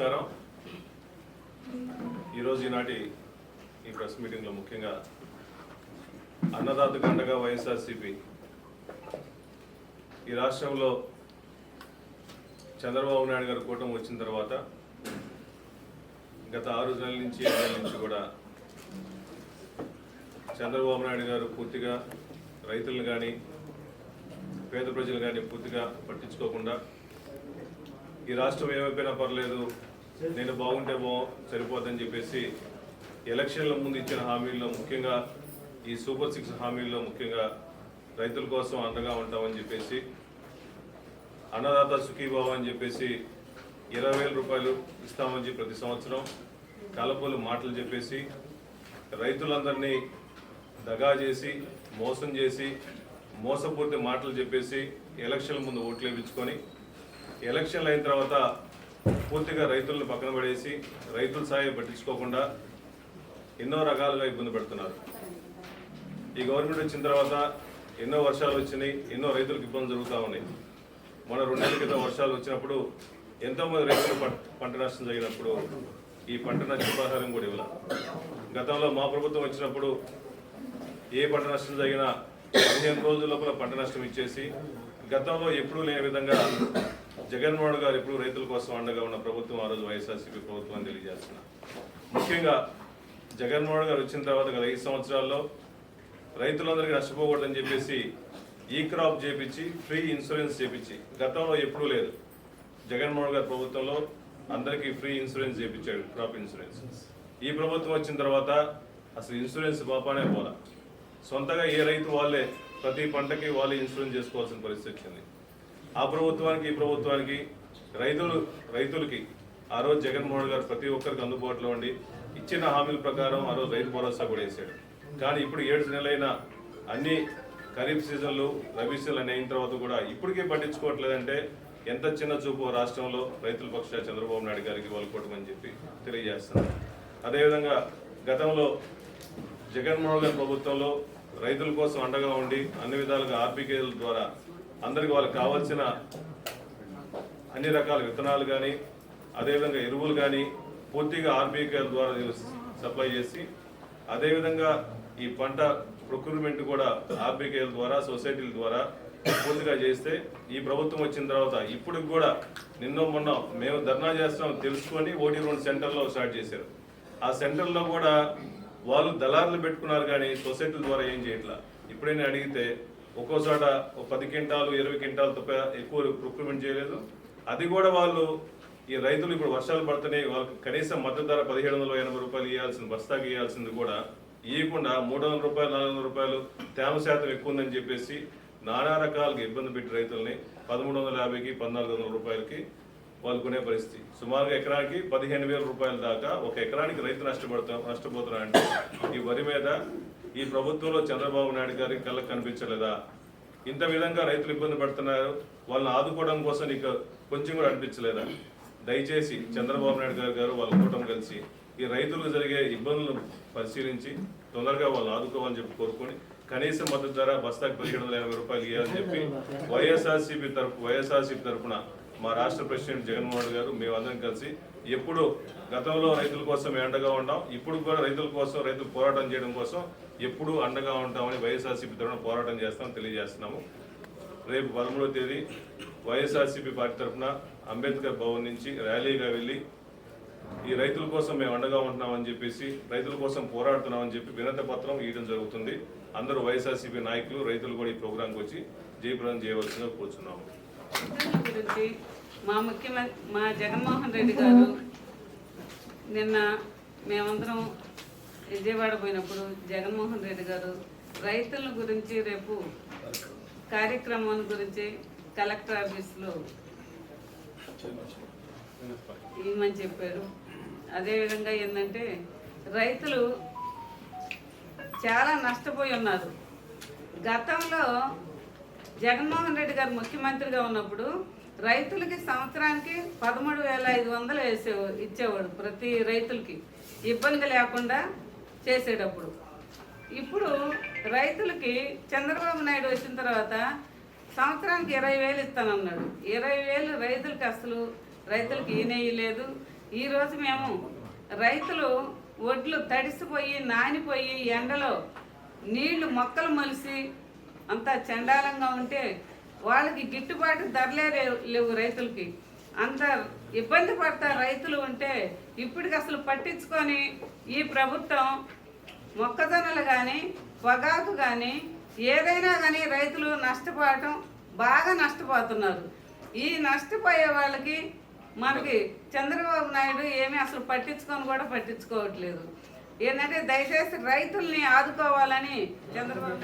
నమస్కారం. ఈరోజు ఈనాటి ఈ ప్రెస్ మీటింగ్లో ముఖ్యంగా అన్నదాత గండగా వైఎస్ఆర్సిపి ఈ రాష్ట్రంలో చంద్రబాబు నాయుడు గారు కూటమి వచ్చిన తర్వాత గత ఆరు నెలల నుంచి ఏడు నెలల నుంచి కూడా చంద్రబాబు నాయుడు గారు పూర్తిగా రైతులను కానీ పేద ప్రజలు కానీ పూర్తిగా పట్టించుకోకుండా ఈ రాష్ట్రం ఏమైపోయినా పర్లేదు నేను బాగుంటే బా సరిపోద్దని చెప్పేసి ఎలక్షన్ల ముందు ఇచ్చిన హామీల్లో ముఖ్యంగా ఈ సూపర్ సిక్స్ హామీల్లో ముఖ్యంగా రైతుల కోసం అండగా ఉంటామని చెప్పేసి అన్నదాత సుఖీభావ అని చెప్పేసి ఇరవై వేల రూపాయలు ఇస్తామని చెప్పి ప్రతి సంవత్సరం కలపలు మాటలు చెప్పేసి రైతులందరినీ దగా చేసి మోసం చేసి మోసపూర్తి మాటలు చెప్పేసి ఎలక్షన్ల ముందు ఓట్లు వేయించుకొని ఎలక్షన్లు అయిన తర్వాత పూర్తిగా రైతులను పక్కన పడేసి రైతుల సాయం పట్టించుకోకుండా ఎన్నో రకాలుగా ఇబ్బంది పెడుతున్నారు. ఈ గవర్నమెంట్ వచ్చిన తర్వాత ఎన్నో వర్షాలు వచ్చినాయి ఎన్నో రైతులకు ఇబ్బంది జరుగుతూ ఉన్నాయి. మన రెండు నెలల క్రితం వర్షాలు వచ్చినప్పుడు ఎంతోమంది రైతులు పంట నష్టం జరిగినప్పుడు ఈ పంట నష్టపరిహారం కూడా ఇవ్వాలి. గతంలో మా ప్రభుత్వం వచ్చినప్పుడు ఏ పంట నష్టం జరిగినా పదిహేను రోజుల లోపల పంట నష్టం ఇచ్చేసి గతంలో ఎప్పుడూ లేని విధంగా జగన్మోహన్ గారు ఎప్పుడు రైతుల కోసం అండగా ఉన్న ప్రభుత్వం ఆ రోజు వైఎస్ఆర్సీపీ ప్రభుత్వం అని తెలియజేస్తున్నా. ముఖ్యంగా జగన్మోహన్ గారు వచ్చిన తర్వాత గత ఐదు సంవత్సరాల్లో రైతులందరికీ నష్టపోకూడదని చెప్పేసి ఈ క్రాప్ చేపించి ఫ్రీ ఇన్సూరెన్స్ చేపించి గతంలో ఎప్పుడూ లేదు. జగన్మోహన్ గారి ప్రభుత్వంలో అందరికీ ఫ్రీ ఇన్సూరెన్స్ చేపించాడు క్రాప్ ఇన్సూరెన్స్. ఈ ప్రభుత్వం వచ్చిన తర్వాత అసలు ఇన్సూరెన్స్ పాపానే పోలా. సొంతగా ఏ రైతు వాళ్ళే ప్రతి పంటకి వాళ్ళే ఇన్సూరెన్స్ చేసుకోవాల్సిన పరిస్థితి వచ్చింది. ఆ ప్రభుత్వానికి ఈ ప్రభుత్వానికి రైతులు రైతులకి ఆ రోజు జగన్మోహన్ గారు ప్రతి ఒక్కరికి అందుబాటులో ఉండి ఇచ్చిన హామీల ప్రకారం ఆ రోజు రైతు భరోసా కూడా వేసాడు. కానీ ఇప్పుడు ఏడు నెలలైన అన్ని ఖరీఫ్ సీజన్లు రబీ సీజన్లు అన్ని అయిన తర్వాత కూడా ఇప్పటికీ పట్టించుకోవట్లేదంటే ఎంత చిన్న చూపు రాష్ట్రంలో రైతుల పక్ష చంద్రబాబు నాయుడు గారికి వాళ్ళు కొట్టమని చెప్పి తెలియజేస్తున్నారు. అదేవిధంగా గతంలో జగన్మోహన్ గారి ప్రభుత్వంలో రైతుల కోసం అండగా ఉండి అన్ని విధాలుగా ఆర్బీకేల ద్వారా అందరికి వాళ్ళకి కావాల్సిన అన్ని రకాల విత్తనాలు కానీ అదేవిధంగా ఎరువులు కానీ పూర్తిగా ఆర్బీకేల ద్వారా సప్లై చేసి అదేవిధంగా ఈ పంట ప్రొక్యూర్మెంట్ కూడా ఆర్బీకేల ద్వారా సొసైటీల ద్వారా పూర్తిగా చేస్తే ఈ ప్రభుత్వం వచ్చిన తర్వాత ఇప్పటికి కూడా నిన్న మొన్న మేము ధర్నా చేస్తాం తెలుసుకొని ఓటీ రెండు సెంటర్లో స్టార్ట్ చేశారు. ఆ సెంటర్లో కూడా వాళ్ళు దళారులు పెట్టుకున్నారు కానీ సొసైటీల ద్వారా ఏం చేయట్లా? ఇప్పుడైనా అడిగితే ఒక్కో చోట ఒక పది క్వింటాలు ఇరవై క్వింటాలు తప్ప ఎక్కువ ప్రొక్యూర్మెంట్ చేయలేదు. అది కూడా వాళ్ళు ఈ రైతులు ఇప్పుడు వర్షాలు పడుతున్నాయి వాళ్ళకి కనీసం మద్దతు ధర పదిహేడు వందల ఎనభై రూపాయలు ఇవ్వాల్సింది బస్తాకి ఇవ్వాల్సింది కూడా ఇవ్వకుండా మూడు వందల రూపాయలు నాలుగు వందల రూపాయలు తేమ శాతం ఎక్కువ ఉందని చెప్పేసి నానా రకాలుగా ఇబ్బంది పెట్టి రైతుల్ని పదమూడు వందల యాభైకి పద్నాలుగు వందల రూపాయలకి వాళ్ళు కొనే పరిస్థితి. సుమారుగా ఎకరానికి పదిహేను వేల రూపాయల దాకా ఒక ఎకరానికి రైతు నష్టపడుతా నష్టపోతున్నా అంటే ఈ వరి మీద ఈ ప్రభుత్వంలో చంద్రబాబు నాయుడు గారికి కళ్ళకు కనిపించలేదా? ఇంత విధంగా రైతులు ఇబ్బంది పడుతున్నారు. వాళ్ళని ఆదుకోవడం కోసం నీకు కొంచెం కూడా అనిపించలేదా? దయచేసి చంద్రబాబు నాయుడు గారు గారు వాళ్ళ కూటమి కలిసి ఈ రైతులకు జరిగే ఇబ్బందులను పరిశీలించి తొందరగా వాళ్ళు ఆదుకోవాలని చెప్పి కోరుకొని కనీస మద్దతు ధర బస్తాకి పదిహేడు వందల ఎనభై రూపాయలు ఇవ్వాలని చెప్పి వైఎస్ఆర్సీపీ తరపు వైఎస్ఆర్సీపీ తరపున మా రాష్ట్ర ప్రెసిడెంట్ జగన్మోహన్ గారు మేమందరం కలిసి ఎప్పుడు గతంలో రైతుల కోసం మేము అండగా ఉంటాం ఇప్పుడు కూడా రైతుల కోసం రైతులు పోరాటం చేయడం కోసం ఎప్పుడు అండగా ఉంటామని వైఎస్ఆర్సీపీ తరఫున పోరాటం చేస్తామని తెలియజేస్తున్నాము. రేపు పదమూడో తేదీ వైఎస్ఆర్సీపీ పార్టీ తరఫున అంబేద్కర్ భవన్ నుంచి ర్యాలీగా వెళ్ళి ఈ రైతుల కోసం మేము అండగా ఉంటున్నామని చెప్పేసి రైతుల కోసం పోరాడుతున్నామని చెప్పి వినతి పత్రం ఇవ్వడం జరుగుతుంది. అందరూ వైఎస్ఆర్సీపీ నాయకులు రైతులు కూడా ఈ ప్రోగ్రాంకి వచ్చి జయప్రదం చేయవలసిందిగా కూర్చున్నాము. గురించి మా ముఖ్యమంత్రి మా జగన్మోహన్ రెడ్డి గారు నిన్న మేమందరం విజయవాడ పోయినప్పుడు జగన్మోహన్ రెడ్డి గారు రైతుల గురించి రేపు కార్యక్రమం గురించి కలెక్టర్ ఆఫీస్లో ఇవ్వమని చెప్పారు? అదేవిధంగా ఏంటంటే రైతులు చాలా నష్టపోయి ఉన్నారు. గతంలో జగన్మోహన్ రెడ్డి గారు ముఖ్యమంత్రిగా ఉన్నప్పుడు రైతులకి సంవత్సరానికి పదమూడు వేల ఐదు వందలు వేసే ఇచ్చేవాడు ప్రతి రైతులకి. ఇబ్బంది లేకుండా చేసేటప్పుడు. ఇప్పుడు రైతులకి చంద్రబాబు నాయుడు వచ్చిన తర్వాత సంవత్సరానికి ఇరవై వేలు ఇస్తానన్నాడు. ఇరవై వేలు రైతులకి అసలు రైతులకి ఈనేయలేదు ఈరోజు మేము రైతులు ఒడ్లు తడిసిపోయి నానిపోయి ఎండలో నీళ్ళు మొక్కలు మలిసి అంతా చండాలంగా ఉంటే వాళ్ళకి గిట్టుబాటు ధరలే లేవు- రైతులకి. అంత ఇబ్బంది పడతా రైతులు ఉంటే ఇప్పటికి అసలు పట్టించుకొని ఈ ప్రభుత్వం మొక్కజొన్నలు కానీ పొగాకు కానీ ఏదైనా కానీ రైతులు నష్టపోవటం బాగా నష్టపోతున్నారు. ఈ నష్టపోయే వాళ్ళకి మనకి చంద్రబాబు నాయుడు ఏమీ అసలు పట్టించుకొని కూడా పట్టించుకోవట్లేదు. ఏంటంటే దయచేసి రైతుల్ని ఆదుకోవాలని చంద్రబాబు